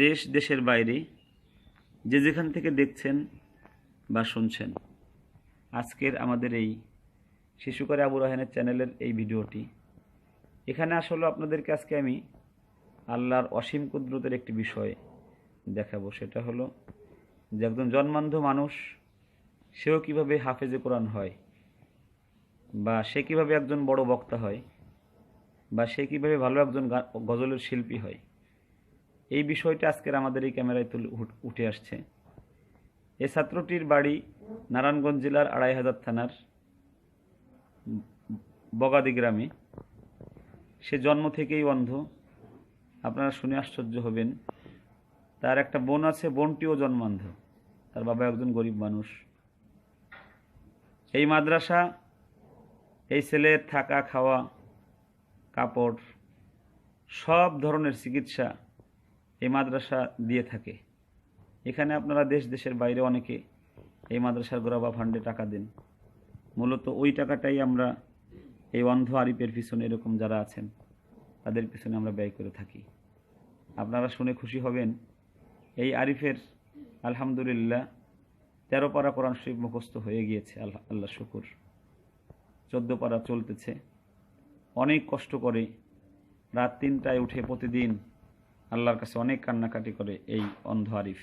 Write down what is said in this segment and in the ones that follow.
দেশ, দেশের বাইরে যে যেখান থেকে দেখছেন বা শুনছেন, আজকের আমাদের এই শিশুকারে আবু রাহানের চ্যানেলের এই ভিডিওটি। এখানে আসলে আপনাদেরকে আজকে আমি আল্লাহর অসীম কুদরতের একটি বিষয় দেখাবো। সেটা হলো যে একজন জন্মান্ধ মানুষ, সেও কীভাবে হাফেজে কোরআন হয় বা সে কীভাবে একজন বড় বক্তা হয় বা সে কীভাবে ভালো একজন গজলের শিল্পী হয়। এই বিষয়টা আজকের আমাদের এই ক্যামেরায় তুলে উঠে আসছে। এই ছাত্রটির বাড়ি নারায়ণগঞ্জ জেলার আড়াই হাজার থানার বগাদি গ্রামে। সে জন্ম থেকেই অন্ধ। আপনারা শুনে আশ্চর্য হবেন। তার একটা বোন আছে, বোনটিও জন্মান্ধ। তার বাবা একজন গরিব মানুষ। এই মাদ্রাসা, এই ছেলের থাকা, খাওয়া, কাপড়, সব ধরনের চিকিৎসা এই মাদ্রাসা দিয়ে থাকে। এখানে আপনারা দেশ, দেশের বাইরে অনেকে এই মাদ্রাসার গোরাবা ফান্ডে টাকা দেন। মূলত ওই টাকাটাই আমরা এই অন্ধ আরিফের পিছনে এরকম যারা আছেন, তাদের পিছনে আমরা ব্যয় করে থাকি। আপনারা শুনে খুশি হবেন, এই আরিফের আলহামদুলিল্লাহ তেরো পারা কোরআন শরীফ মুখস্থ হয়ে গিয়েছে, আল্লাহ আল্লাহ শুকুর। চোদ্দ পারা চলতেছে। অনেক কষ্ট করে রাত তিনটায় উঠে প্রতিদিন আল্লাহর কাছে অনেক কান্নাকাটি করে এই অন্ধ আরিফ,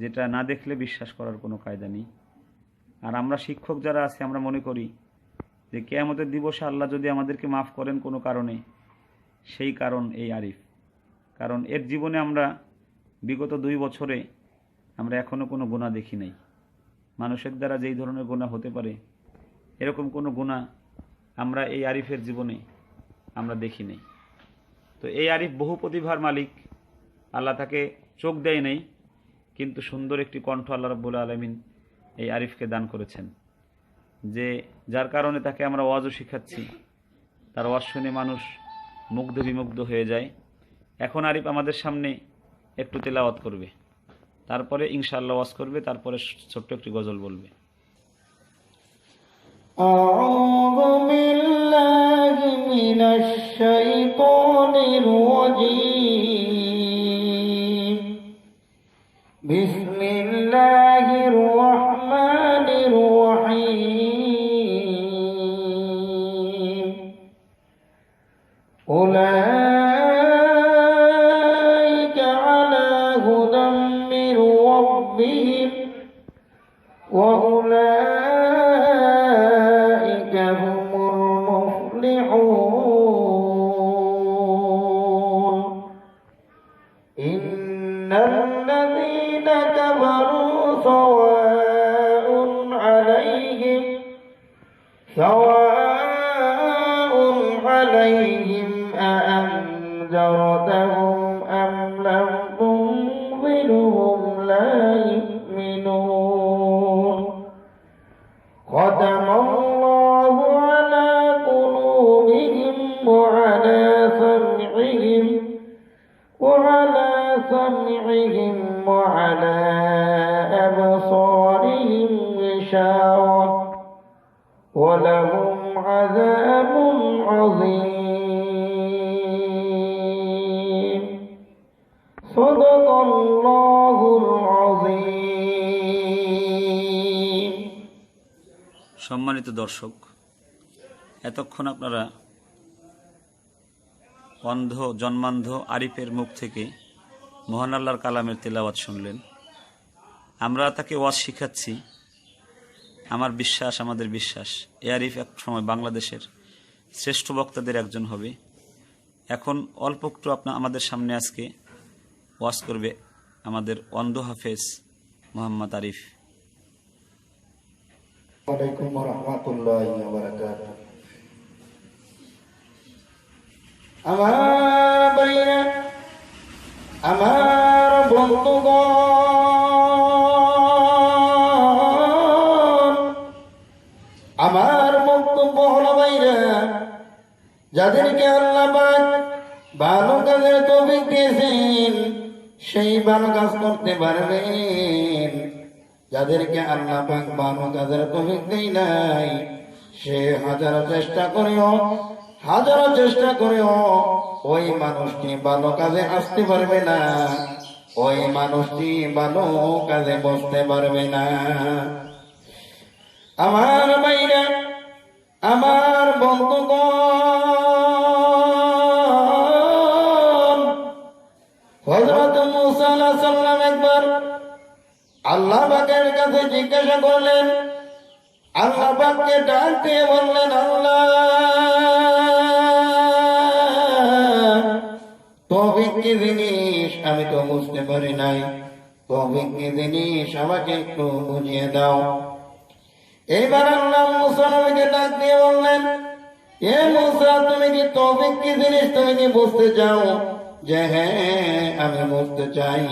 যেটা না দেখলে বিশ্বাস করার কোনো কায়দা নেই। আর আমরা শিক্ষক যারা আছে, আমরা মনে করি যে কেয়ামতের দিবসে আল্লাহ যদি আমাদেরকে মাফ করেন কোনো কারণে, সেই কারণ এই আরিফ। কারণ এর জীবনে আমরা বিগত দুই বছরে আমরা এখনও কোনো গুণা দেখি নাই। মানুষের দ্বারা যেই ধরনের গুণা হতে পারে, এরকম কোনো গুণা আমরা এই আরিফের জীবনে আমরা দেখি নাই। তো এই আরিফ বহু প্রতিভার মালিক আল্লাহ তাকে চোখ দেয় নেই কিন্তু সুন্দর একটি কণ্ঠ আল্লাহ রব্বুল আলমিন এই আরিফকে দান করেছেন যে যার কারণে তাকে আমরা ওয়াজও শিখাচ্ছি তার ওয়াজ শুনে মানুষ মুগ্ধ বিমুগ্ধ হয়ে যায় এখন আরিফ আমাদের সামনে একটু তেলাওয়াত করবে তারপরে ইনশাআল্লাহ ওয়াজ করবে তারপরে ছোট্ট একটি গজল বলবে أعوذ بالله من الشيطان بسم الله الرحمن الرحيم. أولئك على هدى من ربهم وأولئك هم المفلحون. سواء عليهم سواء عليهم أأنذرتهم أم لم تنذرهم لا يؤمنون. ختم الله على قلوبهم وعلى سمعهم وعلى سمعهم وعلى غشاوة ولهم عذاب عظيم صدق الله العظيم সম্মানিত দর্শক এতক্ষণ আপনারা অন্ধ জন্মান্ধ আরিফের মুখ থেকে মহান আল্লাহর কালামের তেলাওয়াত শুনলেন আমরা তাকে ওয়াজ শিখাচ্ছি আমার বিশ্বাস, আমাদের বিশ্বাস। এ আরিফ এক সময় বাংলাদেশের শ্রেষ্ঠ বক্তাদের একজন হবে। এখন অল্প একটু আপনার আমাদের সামনে আজকে ওয়াশ করবে আমাদের অন্ধ হাফেজ মোহাম্মদ আরিফ। আমার আমার বন্ধুগণ যাদেরকে আল্লাহ ভালো কাজের তৌফিক দিয়েছেন, সেই ভালো কাজ করতে পারবেন। যাদেরকে আল্লাহ পাক ভালো কাজের তৌফিক দেয় নাই, সে হাজার চেষ্টা করেও, হাজারো চেষ্টা করেও ওই মানুষটি ভালো কাজে আসতে পারবে না, ওই মানুষটি ভালো কাজে বসতে পারবে না। আমার বাইরা আমার বন্ধুগণ আল্লাহ পাকের কাছে জিজ্ঞাসা করলেন, আল্লাহ পাককে ডাক দিয়ে বললেন, আল্লাহ, তৌফিক কি জিনিস? আমি তো বুঝতে পারি নাই। তৌফিক কি জিনিস? আমাকে একটু বুঝিয়ে দাও। এইবার আল্লাহ মুসা ডাক দিয়ে বললেন, এ মুসা, তুমি কি তৌফিক কি জিনিস? তুমি কি বুঝতে চাও? যে হ্যাঁ আমি বুঝতে চাই।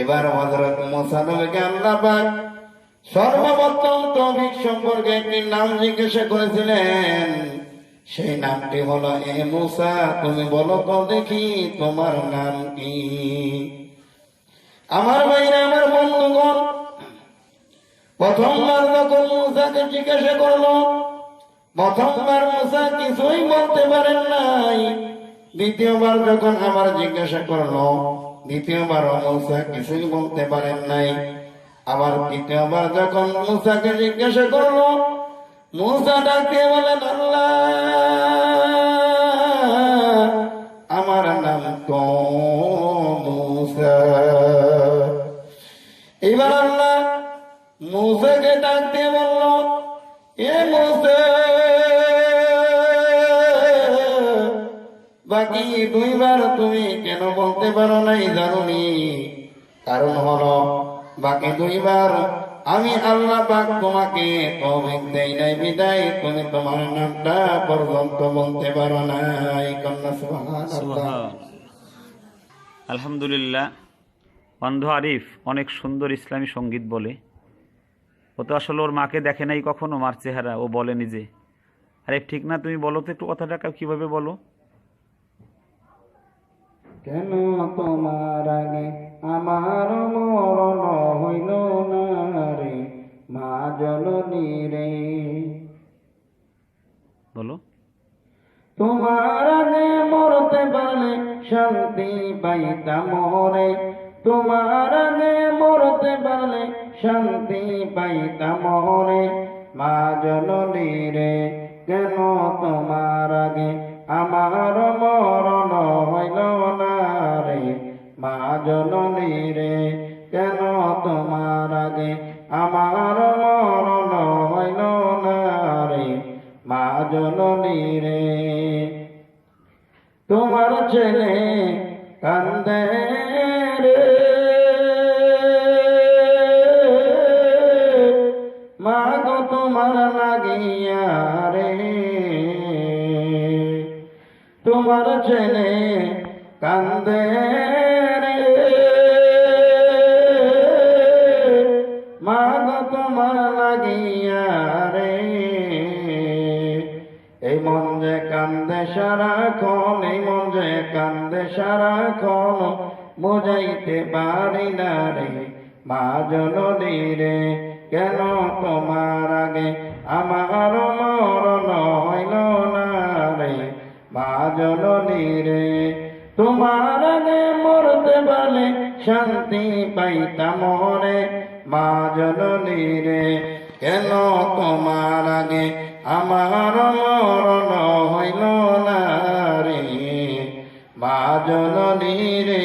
এবার হযরত মুসা নবীকে আল্লাহ পাক সর্বপ্রথম তৌফিক সম্পর্কে একটি নাম জিজ্ঞাসা করেছিলেন। সেই নামটি হলো, এ মুসা, তুমি বলো তো দেখি তোমার নাম কি? আমার ভাইরা, আমার বন্ধুগণ, প্রথমবার যখন মুসাকে জিজ্ঞাসা করল, প্রথমবার মুসা কিছুই বলতে পারেন নাই। দ্বিতীয়বার যখন আমার জিজ্ঞাসা করল দ্বিতীয়বার মুসা কিছুই বলতে পারেন নাই। আবার দ্বিতীয়বার যখন মুসাকে জিজ্ঞাসা করল, মুসা ডাকতে বলেন আল্লাহ, আমার নাম তো মুসা। এবার আল্লাহ মুসাকে ডাকতে বলল, এ মুসা দুইবার তুমি কেন বলতে পারো নাই জানুনি? কারণ হলো, বাকি দুইবার আমি আল্লাহ পাক তোমাকে দেই নাই, বিদায় তুমি তোমার নামটা পর্যন্ত বলতে পারো নাই। কন্যা, সুবহানাল্লাহ। আলহামদুলিল্লাহ। অন্ধ আরিফ, অনেক সুন্দর ইসলামী সংগীত বলে। ও তো আসলে ওর মাকে দেখে নাই কখনো, মার চেহারা, ও বলে নিজে আরে, ঠিক না, তুমি বলো তো একটু কথাটা কীভাবে বলো? কেন তোমার আগে আমার মরণ হইল না রে? মা জননী রে। বলো। তোমার আগে মরতে পারলে শান্তি পাইতাম রে। তোমার আগে মরতে পারলে শান্তি পাইতাম রে। মা জননী রে কেন তোমার আগে আমার মরণ হইল না? মা জননী রে, কেন তোমার আগে আমার মরণ হইল না রে? মা জননী রে, তোমার ছেলে কান্দে রে। মা গো তোমার লাগিয়া রে, তোমার ছেলে কান্দে রে মা তোমার লাগিয়া রে। এই মন যে কান্দে সারাক্ষণ, এই মন যে কান্দে সারাক্ষণ, বুঝাইতে পারি না রে মা রে। কেন তোমার আগে আমার মরণ হইল না রে মা রে? তোমার আগে মরতে বলে শান্তি পাইতাম রে মা জননী রে। কেন তোমার আগে আমার মরণ হইল না রে? মা জননী রে।